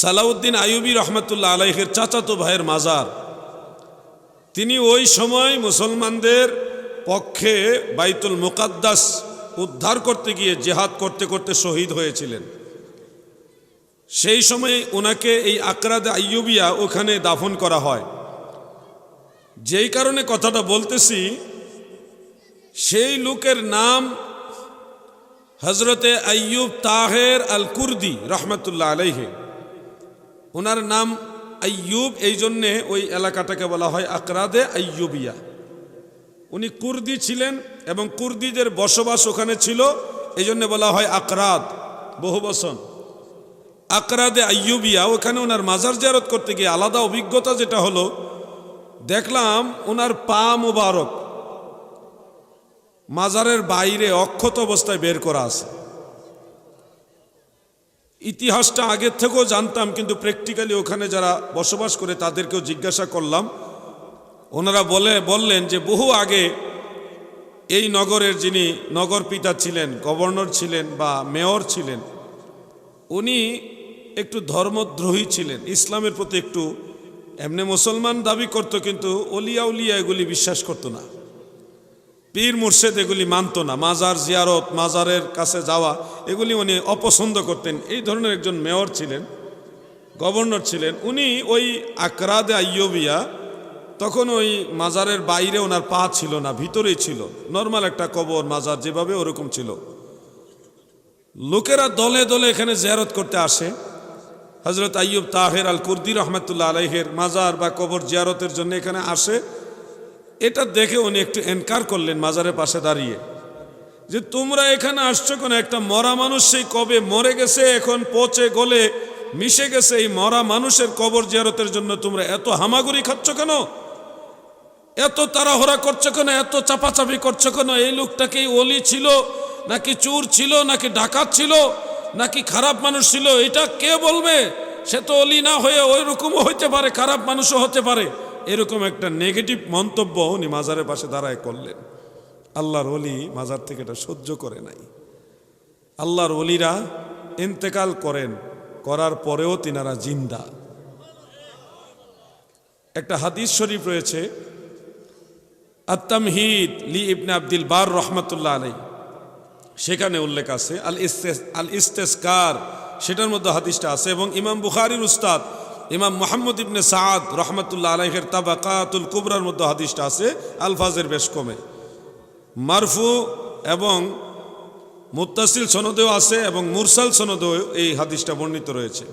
সালাউদ্দিন আইয়ুবী রহমতুল্লাহ আলাইহের চাচাতো ভাইয়ের মাজার। তিনি ওই সময় মুসলমানদের পক্ষে বাইতুল মুকাদ্দাস উদ্ধার করতে গিয়ে জেহাদ করতে করতে শহীদ হয়েছিলেন। সেই সময় ওনাকে এই আকরাদে আইয়ুবিয়া ওখানে দাফন করা হয়। যেই কারণে কথাটা বলতেছি, সেই লোকের নাম হজরতে আইয়ুব তাহের আল কুর্দি রহমতুল্লাহ আলাইহে। ওনার নাম আইয়ুব, এই জন্যে ওই এলাকাটাকে বলা হয় আকরাদে আইয়ুবিয়া। উনি কুর্দি ছিলেন এবং কুর্দিদের বসবাস ওখানে ছিল, এই জন্যে বলা হয় আকরাদ, বহু বসন আকরাদে আইয়ুবিয়া, ওখানে ওনার মাজার জিয়ারত করতে গিয়ে আলাদা অভিজ্ঞতা যেটা হলো, দেখলাম ওনার পা মুবারক, মাজারের বাইরে অক্ষত অবস্থায় বের করা আছে। ইতিহাসটা আগের থেকেও জানতাম, কিন্তু প্র্যাকটিক্যালি ওখানে যারা বসবাস করে তাদেরকেও জিজ্ঞাসা করলাম। ওনারা বলে, বললেন যে বহু আগে এই নগরের যিনি নগর পিতা ছিলেন, গভর্নর ছিলেন বা মেয়র ছিলেন, উনি একটু ধর্মদ্রোহী ছিলেন। ইসলামের প্রতি একটু এমনি মুসলমান দাবি করত, কিন্তু অলিয়া উলিয়া এগুলি বিশ্বাস করতো না। পীর মুর্শেদ এগুলি মানত না। মাজার জিয়ারত, মাজারের কাছে যাওয়া, এগুলি উনি অপছন্দ করতেন। এই ধরনের একজন মেয়র ছিলেন, গভর্নর ছিলেন। উনি ওই আকরাদে আইয়বিয়া, তখন ওই মাজারের বাইরে ওনার পা ছিল না, ভিতরেই ছিল। নর্মাল একটা কবর, মাজার যেভাবে ওরকম ছিল। লোকেরা দলে দলে এখানে জিয়ারত করতে আসে। হজরত আইয়ুব তাহের আল কুর্দি রহমতুল্লাহ আলাইহের মাজার বা কবর জিয়ারতের জন্য এখানে আসে। এটা দেখে উনি একটু এনকার করলেন মাজারের পাশে দাঁড়িয়ে। যে তোমরা এখানে আসছো কেন? একটা মরা মানুষ সেই কবে মরে গেছে, এখন পচে গলে মিশে গেছে। এই মরা মানুষের কবর জিয়ারতের জন্য তোমরা এত হামাগুড়ি খাচ্ছ কেন? এত তাড়াহড়া করছ কেন? এত চাপাচাপি করছ কেন? এই লোকটা কি অলি ছিল? নাকি চুর ছিল? নাকি ডাকাত ছিল? নাকি খারাপ মানুষ ছিল? এটা কে বলবে? সে তো অলি না হয়ে ওই রকমও হইতে পারে, খারাপ মানুষও হতে পারে। এরকম একটা নেগেটিভ মন্তব্য উনি মাজারের পাশে দাঁড়ায় করলেন। আল্লাহর অলি মাজার থেকে এটা সহ্য করে নাই। আল্লাহর অলিরা ইন্তেকাল করেন, করার পরেও তিনারা জিন্দা। একটা হাদিস শরীফ রয়েছে, আত্তামহিদ লি ইবনে আব্দুল বার রহমতুল্লাহ আলাই সেখানে উল্লেখ আছে, আল ইস্তেস, আল ইস্তেসকার, সেটার মধ্যে হাদিসটা আছে এবং ইমাম বুখারির উস্তাদ ইমাম মোহাম্মদ ইবনে সাদ রহমতুল্লাহ আলাইহের তাবাকাতুল কুবরার মধ্যে হাদিসটা আছে আলফাজের বেশ কমে মারফু এবং মুত্তাসিল সনদেও আছে এবং মুরসাল সনদেও এই হাদিসটা বর্ণিত রয়েছে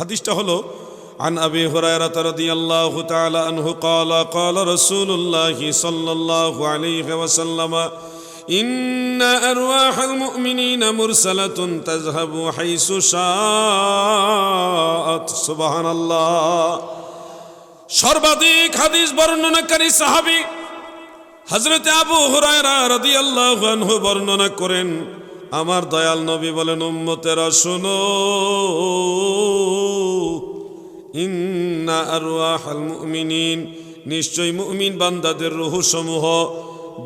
হাদিসটা হলো عن أبي هريرة رضي الله تعالى عنه قال قال رسول الله صلى الله عليه وسلم إن أرواح المؤمنين مرسلة تذهب حيث شاءت سبحان الله সর্বাধিক হাদিস বর্ণনাকারী সাহাবী হজরত আবু হুরায়রা রাদিয়াল্লাহু আনহু বর্ণনা করেন আমার দয়াল নবী বলেন উম্মতেরা শোনো ইন্না আরওয়াহাল মুমিনিন নিশ্চয় মুমিন বান্দাদের রুহু সমূহ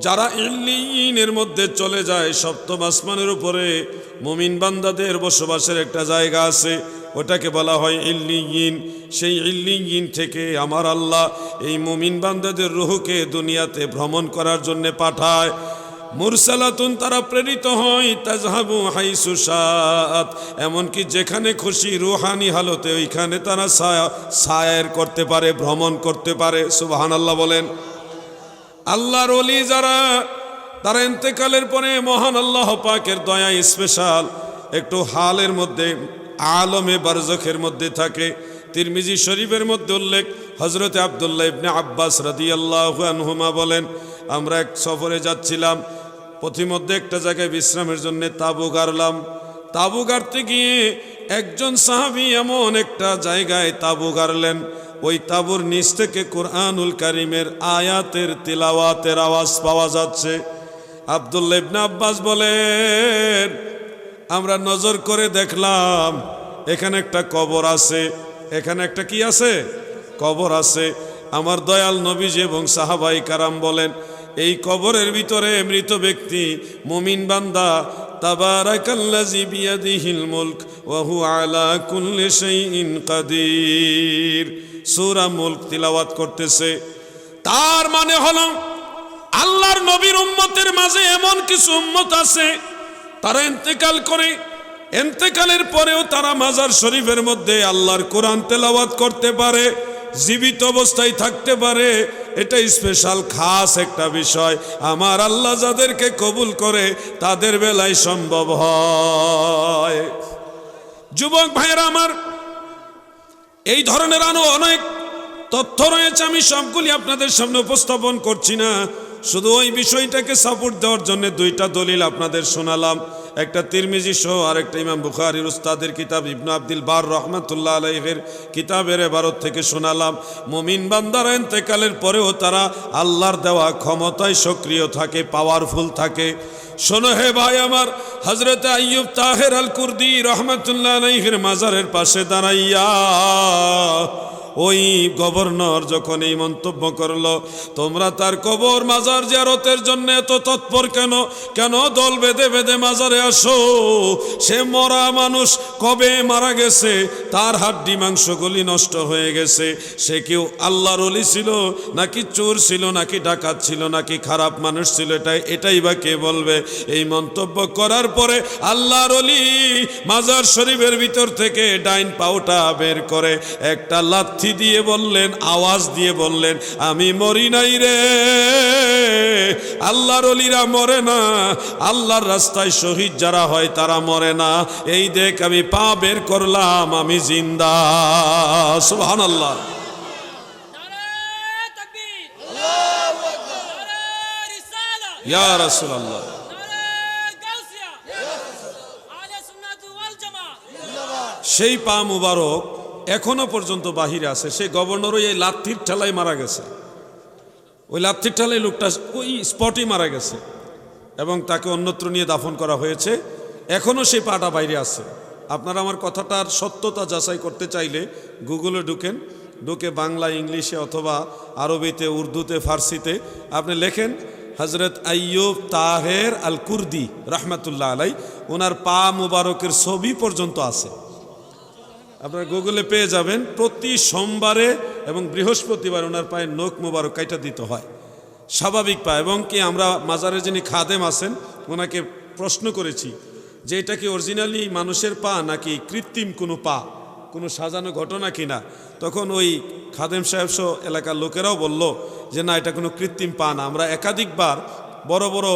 যারা ইল্লিনের মধ্যে চলে যায়, সপ্তম আসমানের উপরে মুমিন বান্দাদের বসবাসের একটা জায়গা আছে। ওটাকে বলা হয় ইল্লিগিন সেই ইল্লিগিন থেকে আমার আল্লাহ এই মুমিন বান্দাদের রুহুকে দুনিয়াতে ভ্রমণ করার জন্য পাঠায়। মুরসালাতুন, তারা প্রেরিত হয়, তাজহাবু হাইসু সাত এমনকি যেখানে খুশি রুহানি হালতে, ওইখানে তারা ছায়া, ছায়ের করতে পারে, ভ্রমণ করতে পারে। সুবাহান আল্লাহ বলেন। আল্লাহর অলি যারা, তারা ইন্তেকালের পরে মহান আল্লাহ পাকের দয়া স্পেশাল একটু হালের মধ্যে, আলমে বারজখের মধ্যে থাকে। তিরমিজি শরীফের মধ্যে উল্লেখ হজরত আবদুল্লাহ ইবনে আব্বাস রাদি আল্লাহ আনহুমা বলেন, আমরা এক সফরে যাচ্ছিলাম, পথিমধ্যে একটা জায়গায় বিশ্রামের জন্য তাবু গাড়লাম। তাবু গাড়তে গিয়ে একজন সাহাবি এমন একটা জায়গায় তাবু গাড়লেন। ওই তাবুর নিচ থেকে কোরআনুল কারিমের আয়াতের তিলাওয়াতের আওয়াজ পাওয়া যাচ্ছে। আবদুল্লা আব্বাস বলেন, আমরা নজর করে দেখলাম, এখানে একটা কবর আছে। এখানে একটা কি আছে? কবর আছে। আমার দয়াল নবীজি এবং সাহাবাই কারাম বলেন, এই কবরের ভিতরে মৃত ব্যক্তি, মুমিন বান্দা তাবারাকাল্লাজি বিয়াদিহিল মুলক আলা কুল্লি সূরা মুলক তিলাওয়াত করতেছে। তার মানে হলো, আল্লাহর নবীর উম্মতের মাঝে এমন কিছু উম্মত আছে, তারা ইন্তেকাল করে। এন্তেকালের পরেও তারা মাজার শরীফের মধ্যে আল্লাহর কোরআন তেলাওয়াত করতে পারে, জীবিত অবস্থায় থাকতে পারে। এটা স্পেশাল খাস একটা বিষয়। আমার আল্লাহ যাদেরকে কবুল করে, তাদের বেলায় সম্ভব হয়। যুবক ভাইয়েরা আমার এই ধরনের আরও অনেক তথ্য রয়েছে, আমি সবগুলি আপনাদের সামনে উপস্থাপন করছি না। শুধু ওই বিষয়টাকে সাপোর্ট দেওয়ার জন্য দুইটা দলিল আপনাদের শোনালাম। একটা তিরমিজি সহ আর একটা ইমাম বুখারির উস্তাদের কিতাব ইবনু আব্দুল বার রহমতুল্লাহ আলাইহের কিতাবের ভারত থেকে শোনালাম। মুমিন বান্দারা এন্তেকালের পরেও তারা আল্লাহর দেওয়া ক্ষমতায় সক্রিয় থাকে পাওয়ারফুল থাকে। শোনো হে ভাই আমার হজরত আইয়ুব তাহের আল কুর্দি রহমতুল্লাহ আলাইহের মাজারের পাশে দাঁড়াইয়া ওই গভর্নর যখন এই মন্তব্য করল, তোমরা তার কবর মাজার জিয়ারতের জন্য এত তৎপর কেন? কেন দল বেঁধে বেঁধে মাজারে আসো? সে মরা মানুষ কবে মারা গেছে? তার হাড্ডি মাংসগুলি নষ্ট হয়ে গেছে। সে কেউ আল্লাহর অলি ছিল, নাকি চোর ছিল, নাকি ডাকাত ছিল, নাকি খারাপ মানুষ ছিল? এটাই এটাই বা কে বলবে? এই মন্তব্য করার পরে আল্লাহর অলি মাজার শরীফের ভিতর থেকে ডাইন পাউটা বের করে, একটা লাথি দিয়ে বললেন আওয়াজ দিয়ে বললেন আমি মরি নাই রে। আল্লাহর অলিরা মরে না। আল্লাহর রাস্তায় শহীদ যারা হয় তারা মরে না। এই দেখ আমি পা বের করলাম আমি জিন্দা। সুবহান আল্লাহ নারে তাকবীর নারে রিসালা ইয়া রাসূলুল্লাহ। নারে গাউসিয়া। আহলে সুন্নাত ওয়াল জামাত। সেই পা মুবারক এখনও পর্যন্ত বাহিরে আছে। সেই গভর্নর ওই লাথির ঠেলায় মারা গেছে। ওই লাথির ঠেলায় লোকটা ওই স্পটেই মারা গেছে এবং তাকে অন্যত্র নিয়ে দাফন করা হয়েছে। এখনও সেই পাটা বাইরে আছে। আপনারা আমার কথাটার সত্যতা যাচাই করতে চাইলে গুগলে ঢুকেন। ঢুকে বাংলা, ইংলিশে অথবা আরবিতে, উর্দুতে, ফার্সিতে আপনি লেখেন হজরত আইয়ুব তাহের আল কুর্দি রহমতুল্লাহ আলাই ওনার পা মুবারকের ছবি পর্যন্ত আছে। আপনারা গুগলে পেয়ে যাবেন, প্রতি সোমবারে এবং বৃহস্পতিবার ওনার পায়ে নখ মুবারক কাইটা দিতে হয়। স্বাভাবিক পা এবং কি আমরা মাজারে যিনি খাদেম আছেন, ওনাকে প্রশ্ন করেছি যে এটা কি অরিজিনালি মানুষের পা নাকি কৃত্রিম কোনো পা? কোনো সাজানো ঘটনা কিনা তখন ওই খাদেম সাহেব সহ এলাকার লোকেরাও বলল যে না, এটা কোনো কৃত্রিম পা না। আমরা একাধিকবার বড় বড়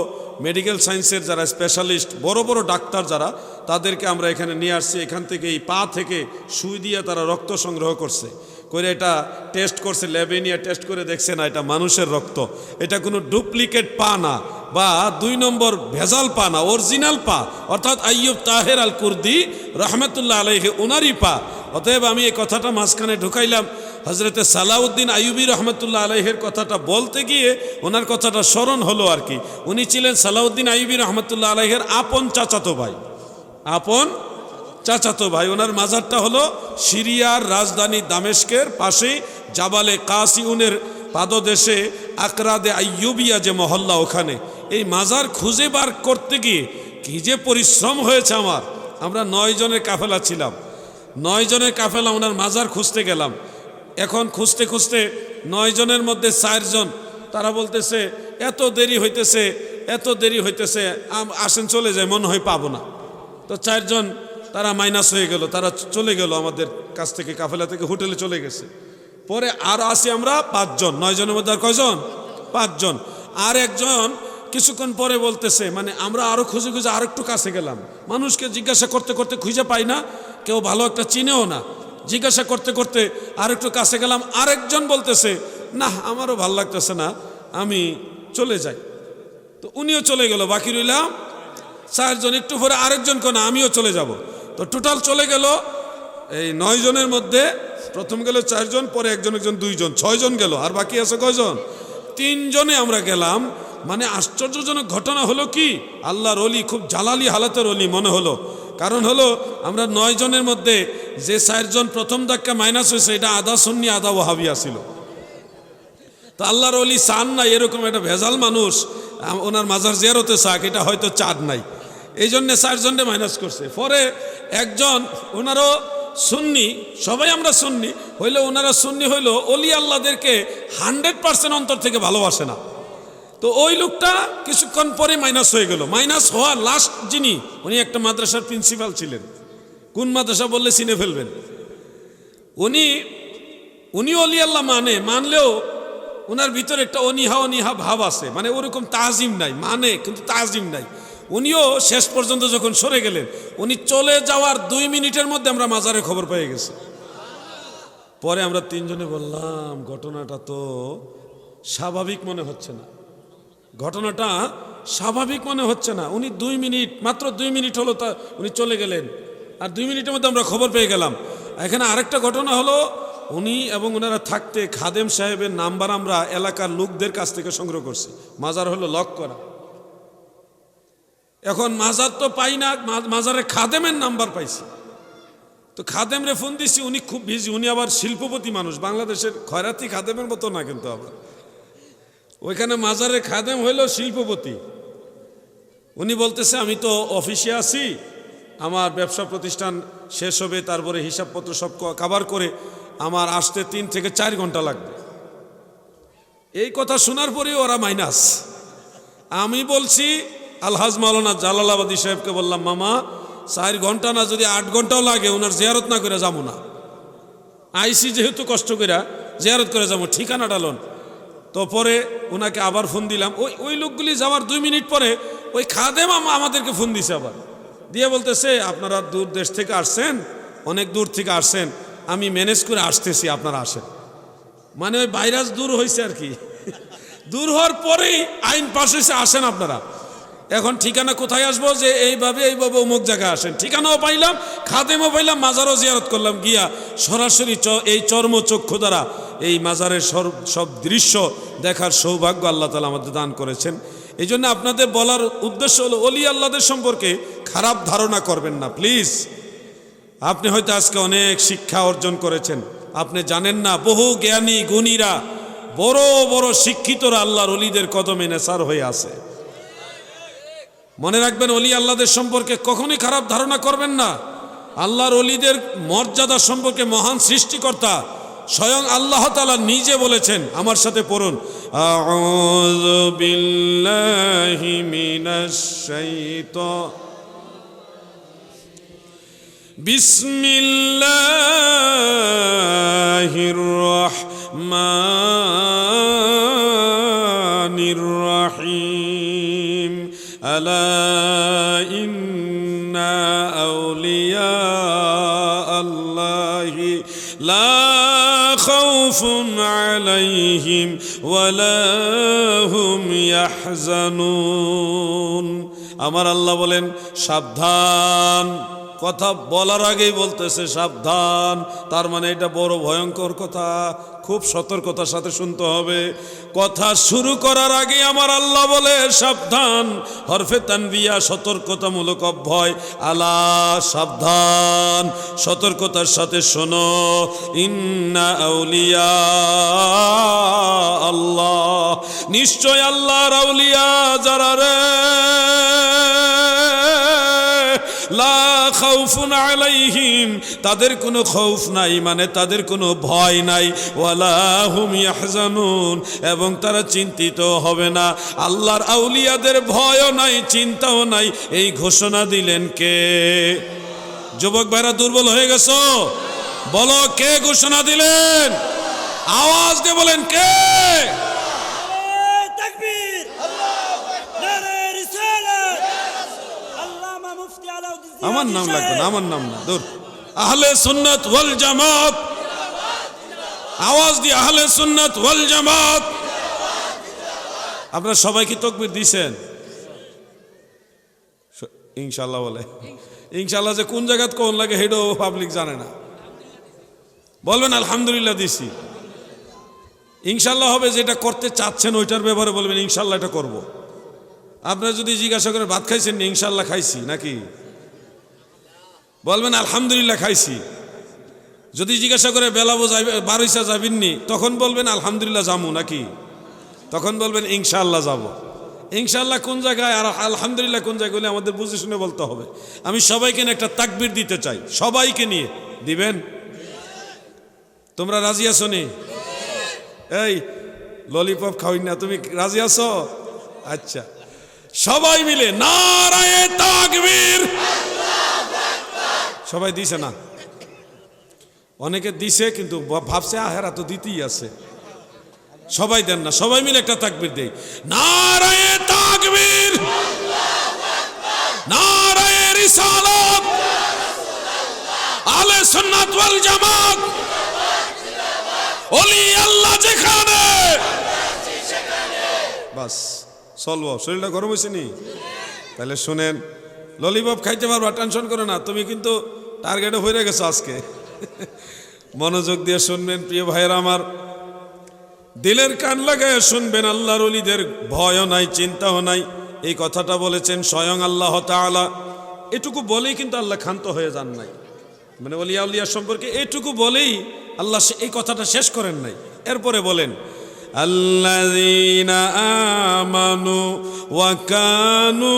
মেডিকেল সায়েন্সের যারা স্পেশালিস্ট বড় বড় ডাক্তার যারা, তাদেরকে আমরা এখানে নিয়ে আসছি। এখান থেকে এই পা থেকে সুই দিয়ে তারা রক্ত সংগ্রহ করছে। করে এটা টেস্ট করছে ল্যাবে নিয়ে টেস্ট করে দেখছে না, এটা মানুষের রক্ত। এটা কোনো ডুপ্লিকেট পা না, বা দুই নম্বর ভেজাল পা না অরিজিনাল পা। অর্থাৎ আইয়ুব তাহের আল কুর্দি রহমতুল্লাহ আলহে ওনারই পা। অতএব আমি এই কথাটা মাঝখানে ঢুকাইলাম হজরতে সালাউদ্দিন আইয়ুবী রহমতুল্লাহ আলহের কথাটা বলতে গিয়ে ওনার কথাটা স্মরণ হলো আর কি। উনি ছিলেন সালাউদ্দিন আইয়ুবী রহমতুল্লাহ আলহের আপন চাচাতো ভাই। আপন চাচাতো ভাই। ওনার মাজারটা হলো সিরিয়ার রাজধানী দামেস্কের পাশেই জাবালে কাসিউনের পাদদেশে আকরাদে আইয়ুবিয়া যে মহল্লা ওখানে। এই মাজার খুঁজে বার করতে গিয়ে কি যে পরিশ্রম হয়েছে আমার। আমরা নয় জনের কাফেলা ছিলাম। নয় জনের কাফেলা ওনার মাজার খুঁজতে গেলাম। এখন খুঁজতে খুঁজতে নয় জনের মধ্যে চারজন তারা বলতেছে, এত দেরি হইতেছে, এত দেরি হইতেছে আসেন চলে যায় মনে হয় পাবো না। তো চারজন তারা মাইনাস হয়ে গেল, তারা চলে গেল আমাদের কাছ থেকে, কাফেলা থেকে হোটেলে চলে গেছে। পরে আর আসি আমরা পাঁচজন নয় জনের মধ্যে আর কয়জন? পাঁচজন আর একজন কিছুক্ষণ পরে বলতেছে মানে আমরা আরও খুঁজে খুঁজে আর একটু কাছে গেলাম। মানুষকে জিজ্ঞাসা করতে করতে খুঁজে পাই না, কেউ ভালো একটা চিনেও না। জিজ্ঞাসা করতে করতে আর একটু কাছে গেলাম, আরেকজন বলতেছে না আমারও ভালো লাগতেছে না, আমি চলে যাই। তো উনিও চলে গেল বাকি রইলাম চারজন, একটু পরে আরেকজন কোন আমিও চলে যাব। তো টোটাল চলে গেল, এই নয় জনের মধ্যে প্রথম গেল চারজন, পরে একজন একজন, দুইজন ছয়জন গেল, আর বাকি আছে কয়জন? তিনজনে আমরা গেলাম মানে আশ্চর্যজনক ঘটনা হলো কি? আল্লাহর অলি খুব জালালি হালাতের অলি মনে হলো, কারণ হলো আমরা নয় জনের মধ্যে যে চারজন প্রথম ধাক্কা মাইনাস হয়েছে, এটা আদা সন্নি, আদা ওহাবিয়া ছিল তো আল্লাহর অলি চান নাই, এরকম একটা ভেজাল মানুষ ওনার মাজার জেরোতে চাক, এটা হয়তো চাঁদ নাই। এই জন্যে চারজনকে মাইনাস করছে। পরে একজন, ওনারও সুন্নি, সবাই আমরা সুন্নি, হইলে ওনারা সুন্নি হইল অলি আল্লাহদেরকে হান্ড্রেড পার্সেন্ট অন্তর থেকে ভালোবাসে না। তো ওই লোকটা কিছুক্ষণ পরে মাইনাস হয়ে গেল। মাইনাস হওয়ার লাস্ট যিনি, উনি একটা মাদ্রাসার প্রিন্সিপাল ছিলেন। কোন মাদ্রাসা বললে চিনে ফেলবেন? উনি উনি অলি আল্লাহ মানে মানলেও ওনার ভিতরে একটা অনিহা অনিহা ভাব আছে। মানে ওরকম তাজিম নাই মানে কিন্তু তাজিম নাই। উনিও শেষ পর্যন্ত যখন সরে গেলেন, উনি চলে যাওয়ার দুই মিনিটের মধ্যে আমরা মাজারে খবর পেয়ে গেছি। পরে আমরা তিনজনে বললাম, ঘটনাটা তো স্বাভাবিক মনে হচ্ছে না। ঘটনাটা স্বাভাবিক মনে হচ্ছে না। উনি দুই মিনিট, মাত্র দুই মিনিট হলো তা, উনি চলে গেলেন। আর দুই মিনিটের মধ্যে আমরা খবর পেয়ে গেলাম। এখানে আরেকটা ঘটনা হলো, উনি এবং ওনারা থাকতে খাদেম সাহেবের নাম্বার আমরা এলাকার লোকদের কাছ থেকে সংগ্রহ করছি। মাজার হলো লক করা। এখন মাজার তো পাই না মাজারে খাদেমের নাম্বার পাইছি। তো খাদেম রে ফোন দিছি, উনি খুব বিজি উনি আবার শিল্পপতি মানুষ। বাংলাদেশের খয়রাতি খাদেমের মতো না কিন্তু আবার। ওইখানে মাজারের খাদেম হইল শিল্পপতি। উনি বলতেছে, আমি তো অফিসে আছি আমার ব্যবসা প্রতিষ্ঠান শেষ হবে, তারপরে হিসাবপত্র সব কাভার করে আমার আসতে তিন থেকে চার ঘণ্টা লাগবে। এই কথা শোনার পরেই ওরা মাইনাস আমি বলছি, আলহাজ মাওলানা জালালাবাদী সাহেবকে বললাম, মামা, চার ঘণ্টা না, যদি আট ঘন্টাও লাগে, ওনার জিয়ারত না করে যাব না। আইসি যেহেতু কষ্ট করে জিয়ারত করে যাব ঠিকানা ডালন তো পরে ওনাকে আবার ফোন দিলাম। ওই ওই লোকগুলি যাওয়ার দুই মিনিট পরে ওই খাদেম আম- আমাদেরকে ফোন দিছে আবার। দিয়ে বলতেছে, আপনারা দূর দেশ থেকে আসছেন, অনেক দূর থেকে আসছেন, আমি ম্যানেজ করে আসতেছি, আপনারা আসেন। মানে ওই ভাইরাস দূর হয়েছে আর কি। দূর হওয়ার পরেই আইন পাশ হয়েছে আসেন আপনারা। এখন ঠিকানা কোথায় আসব যে এইভাবে এইভাবে অমুক জায়গায় আসেন। ঠিকানাও পাইলাম, খাদেমও পাইলাম, মাজারও জিয়ারত করলাম। গিয়া সরাসরি চ এই চর্ম চক্ষু দ্বারা এই মাজারের সব দৃশ্য দেখার সৌভাগ্য আল্লাহ তালা আমাদের দান করেছেন। এই জন্য আপনাদের বলার উদ্দেশ্য হলো, অলি আল্লাহদের সম্পর্কে খারাপ ধারণা করবেন না প্লিজ আপনি হয়তো আজকে অনেক শিক্ষা অর্জন করেছেন। আপনি জানেন না, বহু জ্ঞানী গুণীরা বড় বড় শিক্ষিতরা আল্লাহর অলিদের কদমে নেশার হয়ে আছে। মনে রাখবেন, অলি আল্লাহদের সম্পর্কে কখনই খারাপ ধারণা করবেন না। আল্লাহর অলিদের মর্যাদা সম্পর্কে মহান সৃষ্টিকর্তা স্বয়ং আল্লাহ তালা নিজে বলেছেন। আমার সাথে পড়ুন। আউযু بالله من الشيطان. بسم الله الرحمن خوف عليهم ولا هم يحزنون আমার আল্লাহ বলেন সাবধান কথা বলার আগেই বলতেছে, সাবধান। তার মানে এটা বড় ভয়ঙ্কর কথা। খুব সতর্কতার সাথে শুনতে হবে। কথা শুরু করার আগে আমার আল্লাহ বলে, সাবধান। হরফে তানবিয়া সতর্কতামূলক অভ্যয়। আলা, সাবধান। সতর্কতার সাথে শোনো। ইন্না আউলিয়া আল্লাহ। নিশ্চয় আল্লাহর আউলিয়া যারা রে লা আলাইহিম, তাদের কোনো খৌফ নাই মানে তাদের কোনো ভয় নাই। ওয়ালা হুম ইয়াহজানুন, এবং তারা চিন্তিত হবে না। আল্লাহর আউলিয়াদের ভয়ও নাই, চিন্তাও নাই। এই ঘোষণা দিলেন কে? যুবক ভাইরা, দুর্বল হয়ে গেছো? বলো, কে ঘোষণা দিলেন? আওয়াজ দিয়ে বলেন, কে? আমার নাম লাগবে না, আমার নাম না। দূর আহলে সুন্নাত ওয়াল জামাত। আওয়াজ দিয়ে আহলে সুন্নাত ওয়াল জামাত। আপনারা সবাই কি তকবির দিছেন? ইনশাল্লাহ বলে। ইনশাল্লাহ যে কোন জায়গাত কোন লাগে হেডো পাবলিক জানে না। বলবেন, আলহামদুলিল্লাহ দিছি। ইনশাল্লাহ হবে যেটা করতে চাচ্ছেন ওইটার ব্যাপারে বলবেন ইনশাল্লাহ এটা করব। আপনারা যদি জিজ্ঞাসা করেন ভাত খাইছেন? ইনশাল্লাহ খাইছি, নাকি? বলবেন, আলহামদুলিল্লাহ, খাইছি। যদি জিজ্ঞাসা করে বেলাবো যাইবে বারোইসা যাবেননি? তখন বলবেন, আলহামদুলিল্লাহ, যামু। নাকি? তখন বলবেন, ইনশাআল্লাহ, যাব। ইনশাল্লাহ কোন জায়গায়, আর আলহামদুলিল্লাহ কোন জায়গায় আমাদের বুঝে শুনে বলতে হবে। আমি সবাইকে নিয়ে একটা তাকবির দিতে চাই। সবাইকে নিয়ে। দিবেন? তোমরা রাজি আছো নি? এই, ললিপপ খাওয়াই না, তুমি রাজি আছো? আচ্ছা। সবাই মিলে নারায়ে তাকবীর। সবাই দিছে না। অনেকে দিছে, কিন্তু ভাবছে আহেরা তো দিতেই আছে। সবাই দেন না, সবাই মিলে একটা তাকবীর দেই। নারায়ে তাকবীর! নারায়ে রিসালাত! আলে সুন্নাত ওয়াল জামাত! ওলি আল্লাহ যেখানে! বাস, চলবো। শরীরটা গরম হয়েছে নি? তাহলে শুনেন, ললিপপ খাইতে পারবা, টেনশন করো না। তুমি কিন্তু টার্গেটে হয়ে গেছো আজকে। মনোযোগ দিয়ে শুনবেন প্রিয় ভাইয়েরা আমার। দিলের কান লাগায় শুনবেন আল্লাহর অলিদের ভয়ও নাই, চিন্তাও নাই। এই কথাটা বলেছেন স্বয়ং আল্লাহ তাআলা। এটুকু বলেই কিন্তু আল্লাহ ক্ষান্ত হয়ে যান নাই। মানে অলিয়া উলিয়া সম্পর্কে এটুকু বলেই আল্লাহ এই কথাটা শেষ করেন নাই। এরপরে বলেন কানু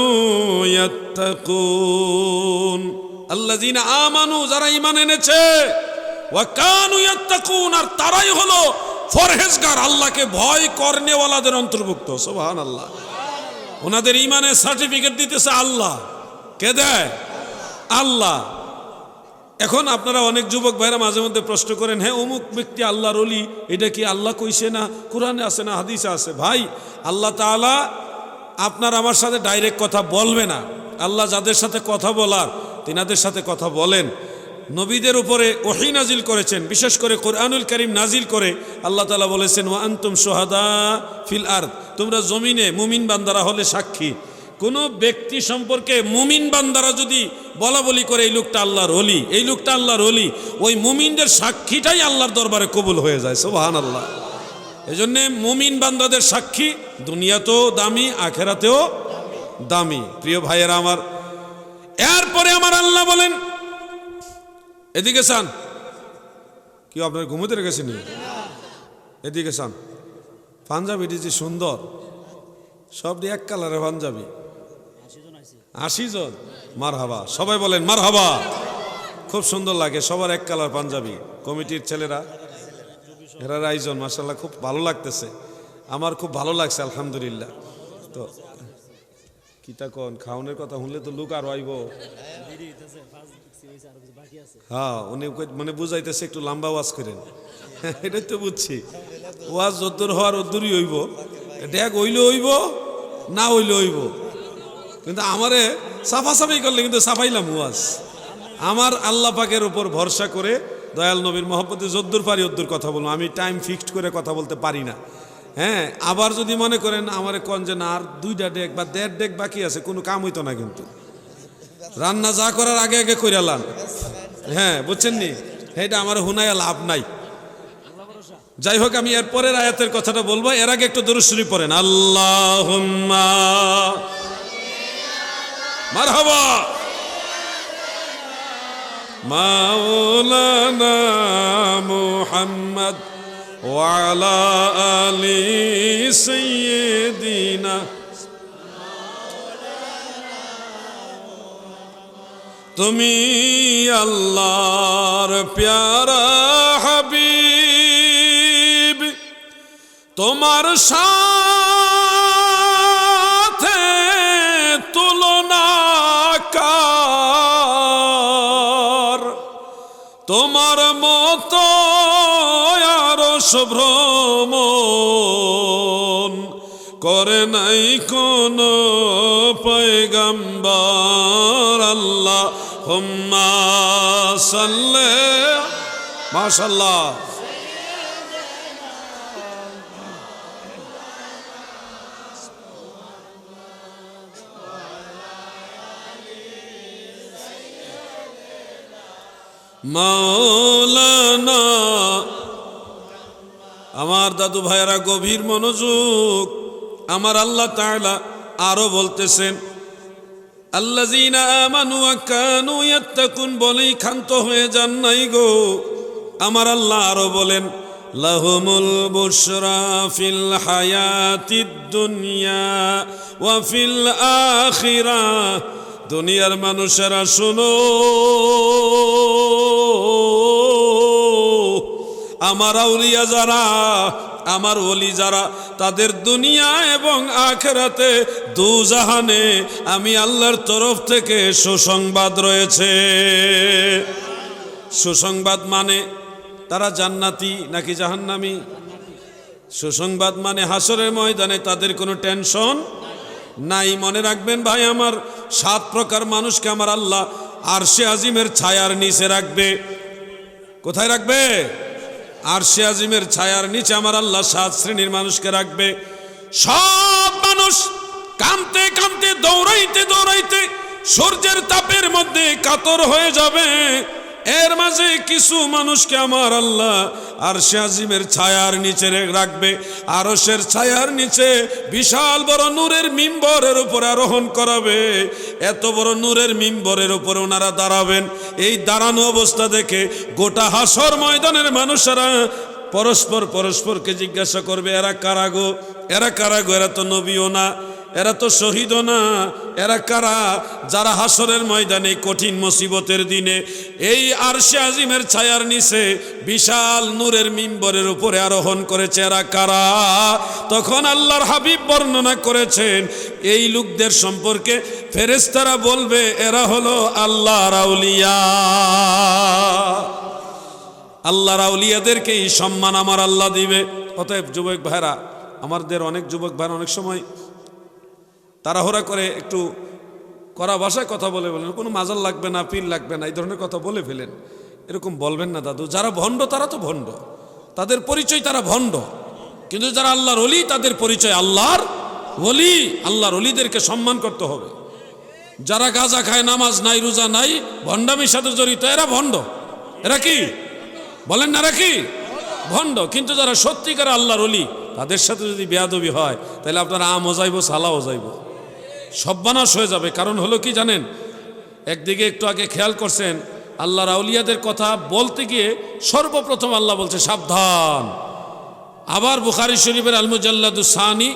আল্লাযীনা আমানু, যারা ঈমান এনেছে আর তারাই হলো ফরহেজগার আল্লাহকে ভয় করনেওয়ালাদের অন্তর্ভুক্ত। সুবহানাল্লাহ। ওনাদের ইমানের সার্টিফিকেট দিতেছে আল্লাহ। কে দেয়? আল্লাহ। এখন আপনারা অনেক যুবক ভাইরা মাঝে মধ্যে প্রশ্ন করেন হ্যাঁ অমুক ব্যক্তি আল্লাহর অলি এটা কি আল্লাহ কইছে না? কোরআনে আছে না হাদিসে আছে? ভাই, আল্লাহ তাআলা আপনার আমার সাথে ডাইরেক্ট কথা বলবে না। আল্লাহ যাদের সাথে কথা বলার তিনাদের সাথে কথা বলেন। নবীদের উপরে ওহি নাজিল করেছেন, বিশেষ করে কোরআনুল করিম নাজিল করে আল্লাহ তালা বলেছেন, ওয়া আনতুম সোহাদা ফিল আর্দ তোমরা জমিনে মুমিন বান্দারা হলে সাক্ষী। কোনো ব্যক্তি সম্পর্কে মুমিন বান্দারা যদি বলা বলি করে, এই লোকটা আল্লাহর অলি এই লোকটা আল্লাহর অলি ওই মুমিনদের সাক্ষীটাই আল্লাহর দরবারে কবুল হয়ে যায় সোহান আল্লাহ এই জন্যে মুমিন বান্দাদের সাক্ষী দুনিয়াতেও দামি, আখেরাতেও দামি। প্রিয় ভাইয়েরা আমার আমার আল্লাহ বলেন। এদিকে চান। কি আপনার ঘুমোতে রেখেছেন এদিকে চান। পাঞ্জাবিটি যে সুন্দর, সবটি এক কালারের পাঞ্জাবি। আশি জন। মার হাবা সবাই বলেন মার হাবা খুব সুন্দর লাগে, সবার এক কালার পাঞ্জাবি। কমিটির ছেলেরা, এরা আয়োজন মাসাল্লাহ খুব ভালো লাগতেছে। আমার খুব ভালো লাগছে, আলহামদুলিল্লাহ। তো কিতা কন? খাওনের কথা শুনলে তো লুক আর আইব। হ্যাঁ উনি মানে বুঝাইতেছে একটু লম্বা ওয়াজ করেন। এটাই তো বুঝছি। ওয়াজ যদ্দুর হওয়ার অদ্দুরই হইব। ড্যাগ হইলে হইব, না হইলে হইব। কিন্তু আমারে সাফাসাফি করলে কিন্তু সাফাইলাম ওয়াজ আমার আল্লাহ পাকের উপর ভরসা করে দয়াল নবীর মহব্বতে যদ্দুর পারি অদ্দুর কথা বলব। আমি টাইম ফিক্সড করে কথা বলতে পারি না। হ্যাঁ আবার যদি মনে করেন আমার কন যে না, আর দুইটা ডেক বা দেড় ডেক বাকি আছে, কোনো কাম হইতো না কিন্তু। রান্না যা করার আগে আগে কইরালাম হ্যাঁ বুঝছেন নি? এটা আমার হুনায় লাভ নাই। যাই হোক, আমি এর পরের আয়াতের কথাটা বলব। এর আগে একটু দরুশরী পড়েন। আল্লাহ মারহাবা। মাওলানা মুহাম্মদ। ওয়ালা আলি সাইয়্যিদিনা। তুমি আল্লাহর প্যারা হাবিব তোমার সাথে তুলনা কার। তোমার মতো ভ্রমণ করে নাই কোন পয়গম্বর আল্লাহ। হুম্মা সাল্লে মাশাল্লাহ মাওলানা আমার দাদু ভাইয়েরা গভীর মনোযোগ। আমার আল্লাহ তাআলা আরও বলতেছেন আমানু ওয়া কানু বলেই ক্ষান্ত হয়ে যান নাই গো। আমার আল্লাহ আরও বলেন, লাহুমুল বুশরা ফিল হায়াতিদ দুনিয়া ওয়া ফিল আখিরাহ দুনিয়ার মানুষেরা শুনো। আমার আউলিয়া যারা, আমার ওলি যারা, তাদের দুনিয়া এবং আখেরাতে দু জাহানে আমি আল্লাহর তরফ থেকে সুসংবাদ রয়েছে। সুসংবাদ মানে তারা জান্নাতি নাকি জাহান্নামি? সুসংবাদ মানে হাসরের ময়দানে তাদের কোনো টেনশন নাই। মনে রাখবেন ভাই, আমার সাত প্রকার মানুষকে আমার আল্লাহ আরশে আজিমের ছায়ার নিচে রাখবে। কোথায় রাখবে? আরশে আজিমের ছায়ার নিচে আমার আল্লাহ সাত শ্রেণির মানুষকে রাখবে। সব মানুষ কামতে কামতে দৌড়াইতে দৌড়াইতে সূর্যের তাপের মধ্যে কাতর হয়ে যাবে। এর মাঝে কিছু মানুষকে আমার আল্লাহ আর আজিমের ছায়ার নিচে রাখবে। আরশের ছায়ার নিচে বিশাল বড় নূরের মিম্বরের উপরে আরোহণ করাবে। এত বড় নূরের মিম্বরের উপরে ওনারা দাঁড়াবেন। এই দাঁড়ানো অবস্থা দেখে গোটা হাসর ময়দানের মানুষেরা পরস্পর পরস্পরকে জিজ্ঞাসা করবে, এরা কারাগো এরা কারাগো এরা তো নবীও না। এরা তো শহীদও না। এরা কারা? যারা হাসরের ময়দানে কঠিন মুসিবতের দিনে এই আরশে আজিমের ছায়ার নিচে বিশাল নূরের মিম্বরের উপরে আরোহণ করেছে এরা কারা? তখন আল্লাহর হাবিব বর্ণনা করেছেন, এই লোকদের সম্পর্কে ফেরেস্তারা বলবে, এরা হলো আল্লাহ রাউলিয়া আল্লাহ আউলিয়াদেরকে এই সম্মান আমার আল্লাহ দিবে। অতএব যুবক ভাইরা, আমাদের অনেক যুবক ভাইরা অনেক সময় তাড়াহুড়া করে একটু করা ভাষায় কথা বলে বলেন। কোনো মাজাল লাগবে না পীর লাগবে না, এই ধরনের কথা বলে ফেলেন। এরকম বলবেন না দাদু। যারা ভণ্ড, তারা তো ভণ্ড। তাদের পরিচয় তারা ভণ্ড। কিন্তু যারা আল্লাহর অলি তাদের পরিচয় আল্লাহর অলি আল্লাহর অলিদেরকে সম্মান করতে হবে। যারা গাঁজা খায়, নামাজ নাই, রোজা নাই, ভণ্ডামির সাথে জড়িত, এরা ভণ্ড। এরা কি? বলেন না, এরা কি? ভণ্ড। কিন্তু যারা সত্যিকার আল্লাহর অলি তাদের সাথে যদি বেয়াদবি হয়, তাহলে আপনারা আমও যাইব, সালাও যাইব। সব্বানাশ হয়ে যাবে। কারণ হলো কি জানেন? একদিকে একটু আগে খেয়াল করছেন, আল্লাহর রাউলিয়াদের কথা বলতে গিয়ে সর্বপ্রথম আল্লাহ বলছে, সাবধান। আবার বুখারি শরীফের আলমুজাল্লাদু সানি,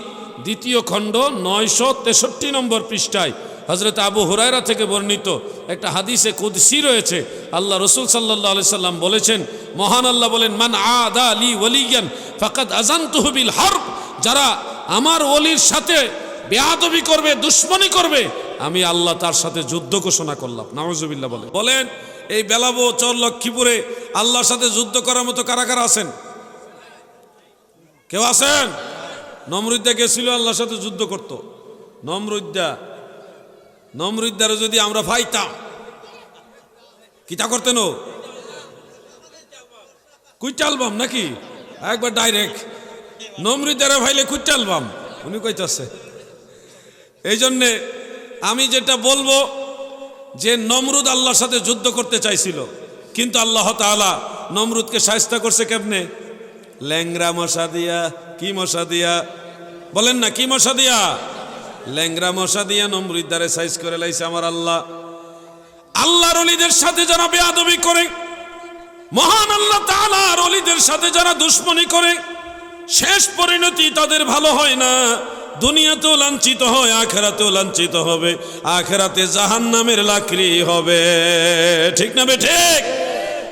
দ্বিতীয় খণ্ড, নয়শো তেষট্টি নম্বর পৃষ্ঠায় হজরত আবু হুরায়রা থেকে বর্ণিত একটা হাদিসে কুদসি রয়েছে। আল্লাহ রসুল সাল্লাহ আলি সাল্লাম বলেছেন, মহান আল্লাহ বলেন, মান আদা আলী ওলিগান ফাকাদ আজান তহবিল হরব। যারা আমার ওলির সাথে বেয়াদবি করবে, দুশ্মনী করবে। আমি আল্লাহ তার সাথে যুদ্ধ ঘোষণা করলাম। নামজুবিল্লাহ বলে। বলেন, এই বেলাবো চর লক্ষ্মীপুরে আল্লাহর সাথে যুদ্ধ করার মতো কারা কারা আছেন? কেউ আছেন? নমরুদ্দা গেছিল আল্লাহর সাথে যুদ্ধ করত। নমরুদ্দা, নমরুদ্দারে যদি আমরা ফাইতাম, কিতা করতেন ও? কুইটালবাম নাকি? একবার ডাইরেক্ট। নমরুদ্দারে ভাইলে কুইটালবাম উনি কইতাছে এই জন্যে আমি যেটা বলব যে নমরুদ আল্লাহর সাথে যুদ্ধ করতে চাইছিল, কিন্তু আল্লাহ তাআলা নমরুদকে সাহস্তা করছে কেমনে? ল্যাংরা মশা দিয়া, কি মশা দিয়া? বলেন না, কি মশা দিয়া? ল্যাংরা মশা দিয়া নমরুদ দ্বারে সাইজ করে লাইছে আমার আল্লাহ। আল্লাহর অলিদের সাথে যারা বেয়াদবি করে, মহান আল্লাহ তাআলার অলিদের সাথে যারা দুশ্মনী করে, শেষ পরিণতি তাদের ভালো হয় না। দুনিয়াতেও লাঞ্ছিত হয়, আখেরাতেও লাঞ্ছিত হবে। আখেরাতে জাহান নামের লাকড়ি হবে। ঠিক না বে ঠিক?